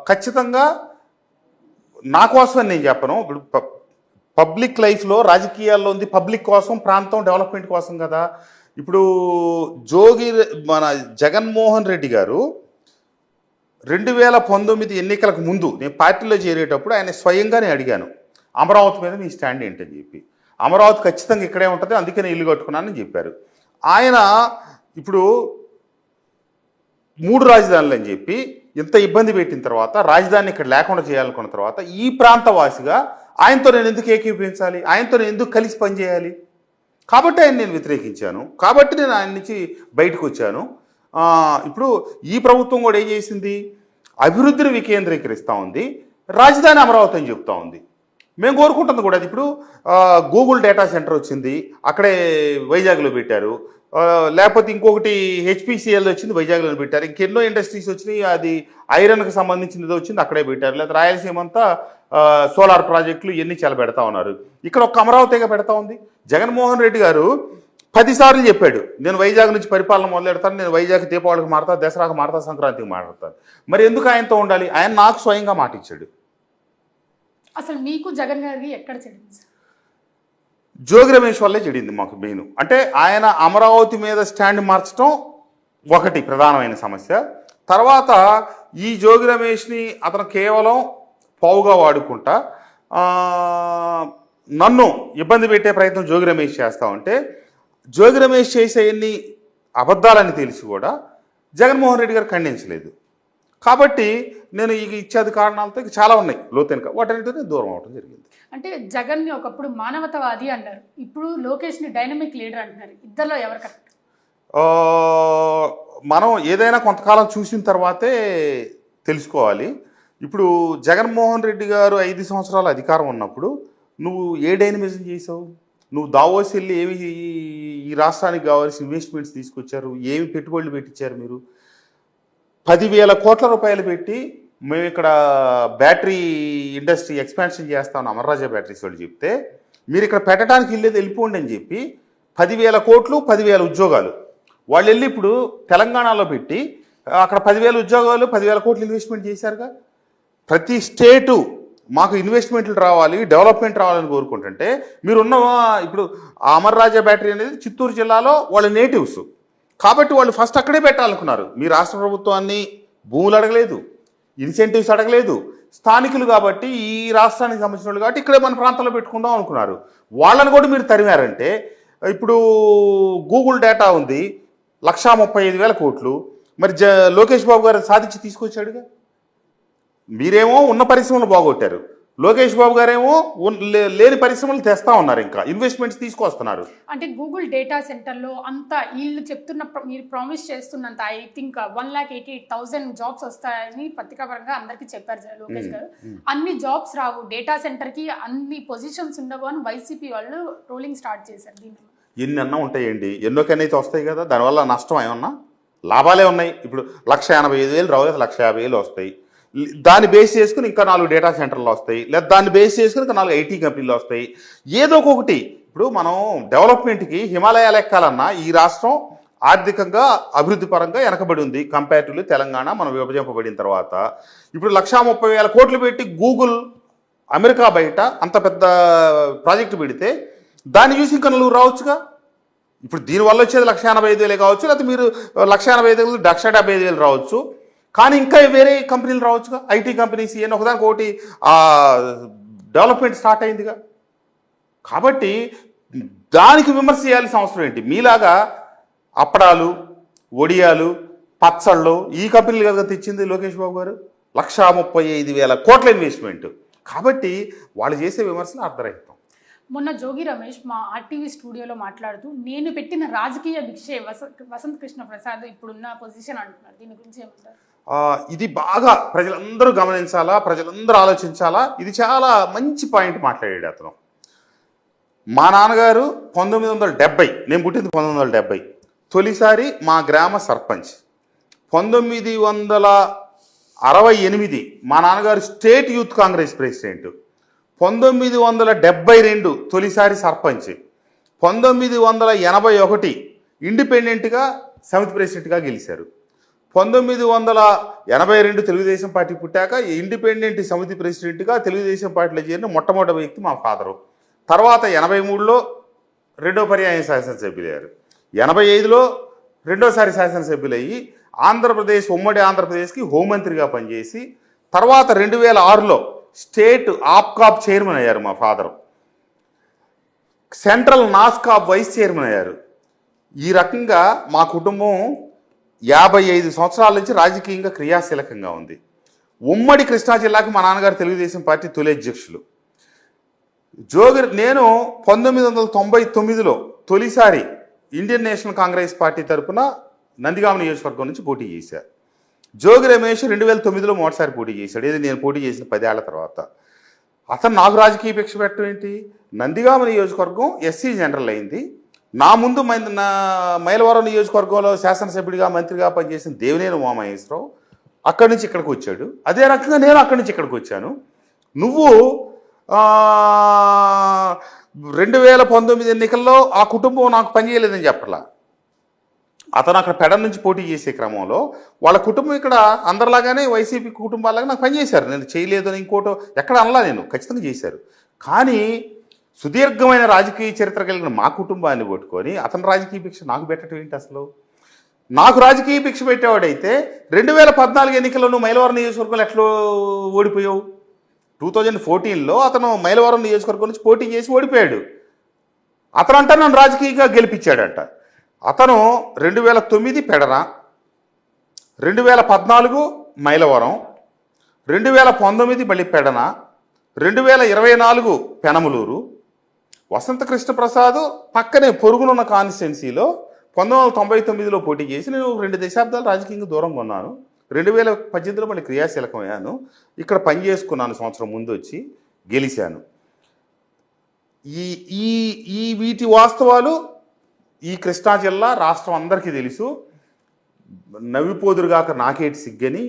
ఖచ్చితంగా నా కోసం నేను చెప్పను. ఇప్పుడు పబ్లిక్ లైఫ్లో రాజకీయాల్లో ఉంది పబ్లిక్ కోసం ప్రాంతం డెవలప్మెంట్ కోసం కదా. ఇప్పుడు జోగి మన జగన్మోహన్ రెడ్డి గారు రెండు వేల పంతొమ్మిది ఎన్నికలకు ముందు నేను పార్టీలో చేరేటప్పుడు ఆయన స్వయంగానే అడిగాను అమరావతి మీద మీ స్టాండ్ ఏంటని చెప్పి. అమరావతి ఖచ్చితంగా ఇక్కడే ఉంటుంది అందుకే నేను ఇల్లు కట్టుకున్నానని చెప్పారు. ఆయన ఇప్పుడు మూడు రాజధానులు అని చెప్పి ఇంత ఇబ్బంది పెట్టిన తర్వాత రాజధాని ఇక్కడ లేకుండా చేయాలనుకున్న తర్వాత ఈ ప్రాంత వాసిగా ఆయనతో నేను ఎందుకు ఏకీపించాలి ఆయనతో నేను ఎందుకు కలిసి పనిచేయాలి? కాబట్టి ఆయన నేను వ్యతిరేకించాను. కాబట్టి నేను ఆయన నుంచి బయటకు వచ్చాను. ఇప్పుడు ఈ ప్రభుత్వం కూడా ఏం చేసింది? అభివృద్ధిని వికేంద్రీకరిస్తూ ఉంది. రాజధాని అమరావతి అని చెప్తా ఉంది. మేము కోరుకుంటుంది కూడా అది. ఇప్పుడు గూగుల్ డేటా సెంటర్ వచ్చింది అక్కడే వైజాగ్లో పెట్టారు. లేకపోతే ఇంకొకటి హెచ్పిసిఎల్ వచ్చింది వైజాగ్లో పెట్టారు. ఇంకెన్నో ఇండస్ట్రీస్ వచ్చినాయి అది ఐరన్కి సంబంధించినది వచ్చింది అక్కడే పెట్టారు. లేదా రాయలసీమ అంతా సోలార్ ప్రాజెక్టులు ఇవన్నీ చాలా పెడతా ఉన్నారు. ఇక్కడ ఒక అమరావతిగా పెడతా ఉంది. జగన్మోహన్ రెడ్డి గారు పదిసార్లు చెప్పాడు నేను వైజాగ్ నుంచి పరిపాలన మొదలెడతాను నేను వైజాగ్ దీపావళికి మారుతా దసరాకు మారుతా సంక్రాంతికి మాట్లాడతాను మరి ఎందుకు ఆయనతో ఉండాలి? ఆయన నాకు స్వయంగా మాటిచ్చాడు. అసలు మీకు జగన్ గారికి ఎక్కడ చెడింది సార్? జోగి రమేష్ వల్లే చెడింది మాకు మెయిన్. అంటే ఆయన అమరావతి మీద స్టాండ్ మార్చడం ఒకటి ప్రధానమైన సమస్య. తర్వాత ఈ జోగి రమేష్ని అతను కేవలం పావుగా వాడుకుంటా నన్ను ఇబ్బంది పెట్టే ప్రయత్నం జోగి రమేష్ చేస్తా ఉంటే జోగి రమేష్ చేసే ఎన్ని అబద్ధాలని తెలిసి కూడా జగన్మోహన్ రెడ్డి గారు ఖండించలేదు. కాబట్టి నేను ఈ ఇచ్చేది కారణాలతో ఇక చాలా ఉన్నాయి. లోతైన వాటన్నిటిని దూరం అవడం జరిగింది. అంటే జగన్ని ఒకప్పుడు మానవతావాది అన్నారు. ఇప్పుడు లోకేష్ని డైనమిక్ లీడర్ అంటున్నారు. ఇద్దరిలో ఎవరు కరెక్ట్? మనం ఏదైనా కొంతకాలం చూసిన తర్వాతే తెలుసుకోవాలి. ఇప్పుడు జగన్మోహన్ రెడ్డి గారు ఐదు సంవత్సరాల అధికారం ఉన్నప్పుడు నువ్వు ఏ డైనమిజం చేసావు? నువ్వు దావోస్ వెళ్ళి ఏమి ఈ- ఈ రాష్ట్రానికి కావాల్సిన ఇన్వెస్ట్మెంట్స్ తీసుకొచ్చారు? ఏమి పెట్టుబడులు పెట్టించారు మీరు? పదివేల కోట్ల రూపాయలు పెట్టి మేము ఇక్కడ బ్యాటరీ ఇండస్ట్రీ ఎక్స్పాన్షన్ చేస్తాం అమర్రాజా బ్యాటరీస్ వాళ్ళు చెప్తే మీరు ఇక్కడ పెట్టడానికి వెళ్ళేది వెళ్ళిపోండి అని చెప్పి పదివేల కోట్లు పదివేల ఉద్యోగాలు. వాళ్ళు వెళ్ళి ఇప్పుడు తెలంగాణలో పెట్టి అక్కడ పదివేల ఉద్యోగాలు పదివేల కోట్లు ఇన్వెస్ట్మెంట్ చేశారుగా. ప్రతి స్టేటు మాకు ఇన్వెస్ట్మెంట్లు రావాలి డెవలప్మెంట్ రావాలని కోరుకుంటుంటే మీరున్న ఇప్పుడు అమర్రాజా బ్యాటరీ అనేది చిత్తూరు జిల్లాలో వాళ్ళ నేటివ్స్ కాబట్టి వాళ్ళు ఫస్ట్ అక్కడే పెట్టాలనుకున్నారు. మీ రాష్ట్ర ప్రభుత్వాన్ని భూములు అడగలేదు ఇన్సెంటివ్స్ అడగలేదు స్థానికులు కాబట్టి ఈ రాష్ట్రానికి సంబంధించిన వాళ్ళు కాబట్టి ఇక్కడే మన ప్రాంతంలో పెట్టుకుందాం అనుకున్నారు. వాళ్ళని కూడా మీరు తరిమారంటే ఇప్పుడు గూగుల్ డేటా ఉంది లక్షా ముప్పై ఐదు వేల కోట్లు. మరి జ లోకేష్ బాబు గారు సాధించి తీసుకొచ్చాడుగా? మీరేమో ఉన్న పరిశ్రమలు బాగొట్టారు. లోకేష్ బాబు గారేమో లేని పరిశ్రమలు తెస్తా ఉన్నారు ఇంకా. ఇన్వెస్ట్మెంట్స్ తీసుకొస్తున్నారు. అంటే గూగుల్ డేటా సెంటర్లో అంత వీళ్ళు చెప్తున్న మీరు promise చేస్తున్నంత I think one lakh eighty eight thousand jobs వస్తాయని పత్రికాపరంగా అందరికీ చెప్పారు లోకేష్ గారు. అన్ని జాబ్స్ రావు. డేటా సెంటర్కి అన్ని పొజిషన్స్ ఉండవు అని వైసీపీ వాళ్ళు రోలింగ్ స్టార్ట్ చేశారు దీంట్లో. ఎన్ని అన్నా ఉంటాయండి. ఎన్నోకైనా వస్తాయి కదా దానివల్ల నష్టం ఏమన్నా? లాభాలే ఉన్నాయి. ఇప్పుడు లక్ష ఎనభై ఐదు వేలు రావు లక్ష యాభై వేలు వస్తాయి. దాన్ని బేస్ చేసుకుని ఇంకా నాలుగు డేటా సెంటర్లు వస్తాయి. లేదా దాన్ని బేస్ చేసుకుని ఇంకా నాలుగు ఐటీ కంపెనీలు వస్తాయి. ఏదో ఒకటి ఇప్పుడు మనం డెవలప్మెంట్కి హిమాలయాలు ఎక్కాలన్నా ఈ రాష్ట్రం ఆర్థికంగా అభివృద్ధి పరంగా వెనకబడి ఉంది. కంపేరిటివ్లీ తెలంగాణ మనం విభజింపబడిన తర్వాత. ఇప్పుడు లక్షా ముప్పై వేల కోట్లు పెట్టి గూగుల్ అమెరికా బయట అంత పెద్ద ప్రాజెక్టు పెడితే దాన్ని చూసి ఇంకా నలుగురు రావచ్చుగా? ఇప్పుడు దీనివల్ల వచ్చేది లక్ష ఎనభై ఐదు వేలే కావచ్చు. లేకపోతే మీరు లక్ష ఎనభై ఐదు వేలు లక్ష డెబ్బై ఐదు వేలు రావచ్చు. కానీ ఇంకా వేరే కంపెనీలు రావచ్చుగా. ఐటీ కంపెనీస్ ఏమైనా ఒకదానికి ఒకటి డెవలప్మెంట్ స్టార్ట్ అయిందిగా. కాబట్టి దానికి విమర్శ చేయాల్సిన అవసరం ఏంటి? మీలాగా అప్పడాలు ఒడియాలు పచ్చళ్ళు ఈ కంపెనీలు కదా తెచ్చింది లోకేష్ బాబు గారు లక్షా ముప్పై ఐదు వేల కోట్ల ఇన్వెస్ట్మెంట్. కాబట్టి వాళ్ళు చేసే విమర్శలు అర్థరహితం. మొన్న జోగి రమేష్ మా ఆర్టీవీ స్టూడియోలో మాట్లాడుతూ నేను పెట్టిన రాజకీయ భిక్షే వస వసంత్ కృష్ణ ప్రసాద్ ఇప్పుడున్న పొజిషన్ అంటున్నారు. దీని గురించి ఏమంటారు? ఇది బాగా ప్రజలందరూ గమనించాలా ప్రజలందరూ ఆలోచించాలా? ఇది చాలా మంచి పాయింట్ మాట్లాడాడు అతను. మా నాన్నగారు పంతొమ్మిది వందల డెబ్బై నేను పుట్టింది పంతొమ్మిది వందల డెబ్బై తొలిసారి మా గ్రామ సర్పంచ్. పంతొమ్మిది వందల అరవై ఎనిమిది మా నాన్నగారు స్టేట్ యూత్ కాంగ్రెస్ ప్రెసిడెంట్. పంతొమ్మిది వందల డెబ్బై రెండు తొలిసారి సర్పంచ్. పంతొమ్మిది వందల ఎనభై ఒకటి ఇండిపెండెంట్గా సమితి ప్రెసిడెంట్గా గెలిచారు. పంతొమ్మిది వందల ఎనభై రెండు తెలుగుదేశం పార్టీ పుట్టాక ఇండిపెండెంట్ సమితి ప్రెసిడెంట్గా తెలుగుదేశం పార్టీలో చేరిన మొట్టమొదటి వ్యక్తి మా ఫాదరు. తర్వాత ఎనభై మూడులో రెండో పర్యాయం శాసనసభ్యులయ్యారు. ఎనభై ఐదులో రెండోసారి శాసనసభ్యులయ్యి ఆంధ్రప్రదేశ్ ఉమ్మడి ఆంధ్రప్రదేశ్కి హోంమంత్రిగా పనిచేసి తర్వాత రెండు వేల ఆరులో స్టేట్ ఆప్కాప్ చైర్మన్ అయ్యారు మా ఫాదరు. సెంట్రల్ నాస్కాప్ వైస్ చైర్మన్ అయ్యారు. ఈ రకంగా మా కుటుంబం యాభై ఐదు సంవత్సరాల నుంచి రాజకీయంగా క్రియాశీలకంగా ఉంది. ఉమ్మడి కృష్ణా జిల్లాకు మా నాన్నగారు తెలుగుదేశం పార్టీ తొలి అధ్యక్షులు. జోగి నేను పంతొమ్మిది వందల తొంభై తొమ్మిదిలో తొలిసారి ఇండియన్ నేషనల్ కాంగ్రెస్ పార్టీ తరపున నందిగామ నియోజకవర్గం నుంచి పోటీ చేశారు జోగి రమేష్ రెండు వేల తొమ్మిదిలో మొదటిసారి పోటీ చేశాడు. ఇది నేను పోటీ చేసిన పదేళ్ళ తర్వాత. అతను నాకు రాజకీయ భిక్ష పెట్టడం ఏంటి? నందిగామ నియోజకవర్గం ఎస్సీ జనరల్ అయింది. నా ముందు మై- నా మైలవరం నియోజకవర్గంలో శాసనసభ్యుడిగా మంత్రిగా పనిచేసిన దేవినేని ఉమామహేశ్వరరావు అక్కడి నుంచి ఇక్కడికి వచ్చాడు. అదే రకంగా నేను అక్కడి నుంచి ఇక్కడికి వచ్చాను. నువ్వు రెండు వేల పంతొమ్మిది ఎన్నికల్లో ఆ కుటుంబం నాకు పనిచేయలేదని చెప్పలా. అతను అక్కడ పెడ నుంచి పోటీ చేసే క్రమంలో వాళ్ళ కుటుంబం ఇక్కడ అందరిలాగానే వైసీపీ కుటుంబాలాగా నాకు పనిచేశారు నేను చేయలేదు అని ఇంకోటో ఎక్కడ అనలా నేను? ఖచ్చితంగా చేశారు. కానీ సుదీర్ఘమైన రాజకీయ చరిత్ర కలిగిన మా కుటుంబాన్ని పట్టుకొని అతని రాజకీయ భిక్ష నాకు పెట్టడం ఏంటి అసలు? నాకు రాజకీయ భిక్ష పెట్టేవాడైతే రెండు వేల పద్నాలుగు ఎన్నికల్లో నువ్వు మైలవరం నియోజకవర్గంలో ఎట్లా ఓడిపోయావు? టూ థౌజండ్ ఫోర్టీన్లో అతను మైలవరం నియోజకవర్గం నుంచి పోటీ చేసి ఓడిపోయాడు. అతను అంట నన్ను రాజకీయంగా గెలిపించాడంట. అతను రెండు వేల తొమ్మిది పెడన రెండు వేల పద్నాలుగు మైలవరం రెండు వేల పంతొమ్మిది మళ్ళీ పెడన రెండు వేల ఇరవై నాలుగు పెనమలూరు వసంత కృష్ణప్రసాద్ పక్కనే పొరుగునున్న కాన్స్టిట్యున్సీలో పంతొమ్మిది వందల తొంభై తొమ్మిదిలో పోటీ చేసి నేను రెండు దశాబ్దాలు రాజకీయంగా దూరంగా ఉన్నాను రెండు వేల పద్దెనిమిదిలో మళ్ళీ క్రియాశీలకమయ్యాను ఇక్కడ పని చేసుకున్నాను సంవత్సరం ముందు వచ్చి గెలిచాను. ఈ ఈ ఈ వీటి వాస్తవాలు ఈ కృష్ణా జిల్లా రాష్ట్రం అందరికీ తెలుసు. నవ్విపోదురుగాక నాకేటి సిగ్గని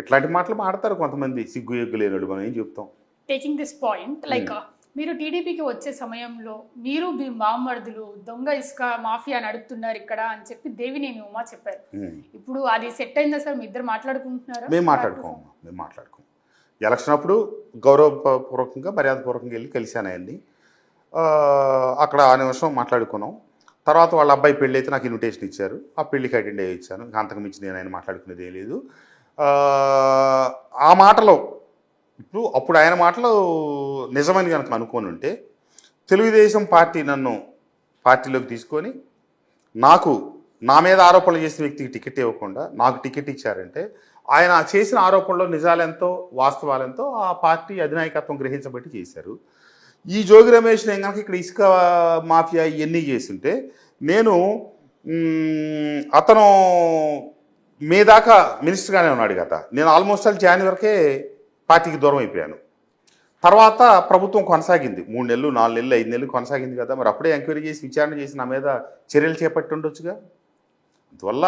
ఇట్లాంటి మాటలు మాడతారు కొంతమంది సిగ్గు ఎగ్గు లేనోడు మనం ఏం చెప్తాం? టేకింగ్ దిస్ పాయింట్ లైక్ మీరు టీడీపీకి వచ్చే సమయంలో మీరు మీ మామర్దులు దొంగ ఇసుక మాఫియా నడుపుతున్నారు ఇక్కడ అని చెప్పి దేవినేని ఉమా చెప్పారు. ఇప్పుడు అది సెట్ అయిందా సార్? మీ ఇద్దరు మాట్లాడుకుంటున్నారా? మేము మాట్లాడుకోం మేము మాట్లాడుకోం ఎలక్షన్ అప్పుడు గౌరవపూర్వకంగా మర్యాదపూర్వకంగా వెళ్ళి కలిశాను ఆయన్ని. ఆ, అక్కడ ఆ నిమిషం మాట్లాడుకున్నాం. తర్వాత వాళ్ళ అబ్బాయి పెళ్ళి అయితే నాకు ఇన్విటేషన్ ఇచ్చారు. ఆ పెళ్ళికి అటెండ్ అయ్యి ఇచ్చాను అంతకు మించి నేను ఆయన మాట్లాడుకునేది ఏం లేదు. ఆ మాటలో ఇప్పుడు అప్పుడు ఆయన మాటలు నిజమని కనుక అనుకోని ఉంటే తెలుగుదేశం పార్టీ నన్ను పార్టీలోకి తీసుకొని నాకు నా మీద ఆరోపణలు చేసిన వ్యక్తికి టికెట్ ఇవ్వకుండా నాకు టికెట్ ఇచ్చారంటే ఆయన చేసిన ఆరోపణలో నిజాలెంతో వాస్తవాలెంతో ఆ పార్టీ అధినాయకత్వం గ్రహించబట్టి చేశారు. ఈ జోగి రమేష్ నేను కనుక ఇక్కడ ఇసుక మాఫియా ఇవన్నీ చేస్తుంటే నేను అతను మీ దాకా మినిస్టర్గానే ఉన్నాడు కదా. నేను ఆల్మోస్ట్ ఆల్ జాన్వరికే పార్టీకి దూరం అయిపోయాను. తర్వాత ప్రభుత్వం కొనసాగింది. మూడు నెలలు నాలుగు నెలలు ఐదు నెలలు కొనసాగింది కదా. మరి అప్పుడే ఎంక్వైరీ చేసి విచారణ చేసి నా మీద చర్యలు చేపట్టి ఉండొచ్చుగా? అందువల్ల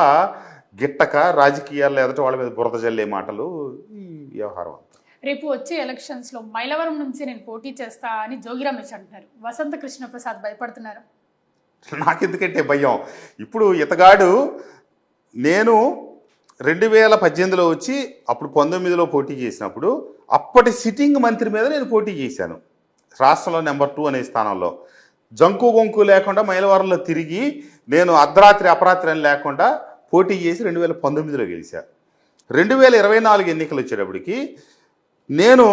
గిట్టక రాజకీయాల్లో ఎదట వాళ్ళ మీద బురద జల్లే మాటలు ఈ వ్యవహారం అంతా. రేపు వచ్చే ఎలక్షన్స్లో మైలవరం నుంచి నేను పోటీ చేస్తా అని జోగి రమేష్ అంటున్నారు. వసంత కృష్ణ ప్రసాద్ భయపడుతున్నారు. నాకెందుకంటే భయం? ఇప్పుడు ఇతగాడు నేను రెండు వేల పద్దెనిమిదిలో వచ్చి అప్పుడు పంతొమ్మిదిలో పోటీ చేసినప్పుడు అప్పటి సిట్టింగ్ మంత్రి మీద నేను పోటీ చేశాను. రాష్ట్రంలో నెంబర్ టూ అనే స్థానంలో. జంకు గొంకు లేకుండా మైలవరంలో తిరిగి నేను అర్ధరాత్రి అపరాత్రి అని లేకుండా పోటీ చేసి రెండు వేల పంతొమ్మిదిలో గెలిచా రెండు వేల ఇరవై నాలుగు ఎన్నికలు వచ్చేటప్పటికి నేను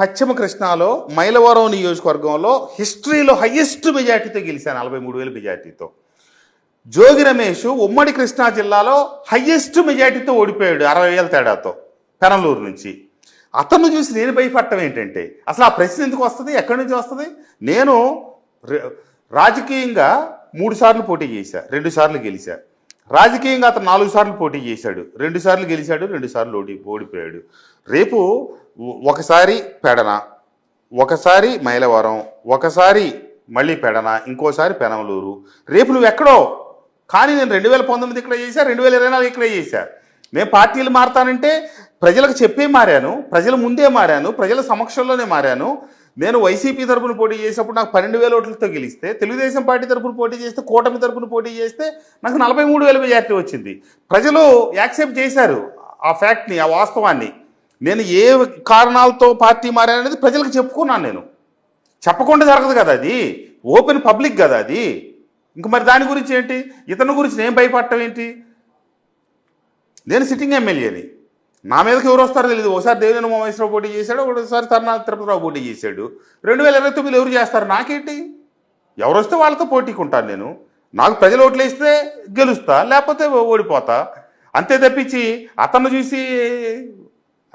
పశ్చిమ కృష్ణాలో మైలవరం నియోజకవర్గంలో హిస్టరీలో హయ్యెస్ట్ మెజార్టీతో గెలిచాను నలభై మూడు వేల మెజార్టీతో జోగి రమేష్ ఉమ్మడి కృష్ణా జిల్లాలో హయ్యెస్ట్ మెజార్టీతో ఓడిపోయాడు అరవై వేల తేడాతో పెనలూరు నుంచి. అతను చూసి నేను భయపడటం ఏంటంటే అసలు ఆ ప్రశ్న ఎందుకు వస్తుంది? ఎక్కడి నుంచి వస్తుంది? నేను రాజకీయంగా మూడు సార్లు పోటీ చేశా రెండు సార్లు గెలిచా రాజకీయంగా అతను నాలుగు సార్లు పోటీ చేశాడు రెండు సార్లు గెలిచాడు రెండు సార్లు ఓడి ఓడిపోయాడు. రేపు ఒకసారి పెడన ఒకసారి మైలవరం ఒకసారి మళ్ళీ పెడన ఇంకోసారి పెనమలూరు. రేపు నువ్వు ఎక్కడో కానీ నేను రెండు వేల పంతొమ్మిది ఇక్కడ చేశాను రెండు వేల ఇరవై నాలుగు ఇక్కడ చేశాను నేను పార్టీలు మారుతానంటే ప్రజలకు చెప్పే మారాను ప్రజల ముందే మారాను ప్రజల సమక్షంలోనే మారాను. నేను వైసీపీ తరపున పోటీ చేసినప్పుడు నాకు పన్నెండు వేల ఓట్లతో గెలిస్తే తెలుగుదేశం పార్టీ తరపున పోటీ చేస్తే కూటమి తరపున పోటీ చేస్తే నాకు నలభై మూడు వేల మెజార్టీ వచ్చింది. ప్రజలు యాక్సెప్ట్ చేశారు ఆ ఫ్యాక్ట్ని ఆ వాస్తవాన్ని. నేను ఏ కారణాలతో పార్టీ మారాననేది ప్రజలకు చెప్పుకున్నాను నేను. చెప్పకుండా జరగదు కదా అది. ఓపెన్ పబ్లిక్ కదా అది. ఇంక మరి దాని గురించి ఏంటి? ఇతని గురించి నేను భయపడటం ఏంటి? నేను సిట్టింగ్ ఎమ్మెల్యేని. నా మీదకి ఎవరు వస్తారో తెలియదు ఒకసారి దేవినేని ఉమామహేశ్వరరావు పోటీ చేశాడు ఒకసారి తర్నా తిరుపతిరావు పోటీ చేశాడు. రెండు వేల ఇరవై తొమ్మిదిలో ఎవరు చేస్తారు? నాకేంటి? ఎవరు వస్తే వాళ్ళతో పోటీకి ఉంటాను నేను. నాకు ప్రజలు ఓట్లు వేస్తే గెలుస్తా లేకపోతే ఓడిపోతా. అంతే తప్పించి అతను చూసి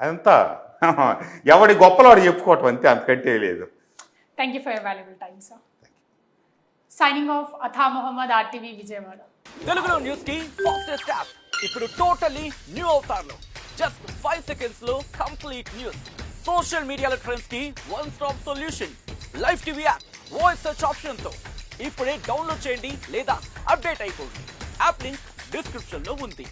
అంత ఎవడి గొప్పలు వాడు చెప్పుకోవటం అంతే అంతకంటే లేదు. Thank you for valuable time sir signing off Atha Mohammed RTV Vijayawada తెలుగులో న్యూస్కి ఫాస్టెస్ట్ యాప్ ఇప్పుడు టోటలీ న్యూ అవుతారు జస్ట్ ఫైవ్ సెకండ్స్లో కంప్లీట్ న్యూస్ సోషల్ మీడియాలో ట్రెండ్స్కి one stop solution live TV app voice search ఆప్షన్తో. ఇప్పుడే డౌన్లోడ్ చేయండి లేదా అప్డేట్ అయిపోండి. యాప్ లింక్ డిస్క్రిప్షన్లో ఉంది.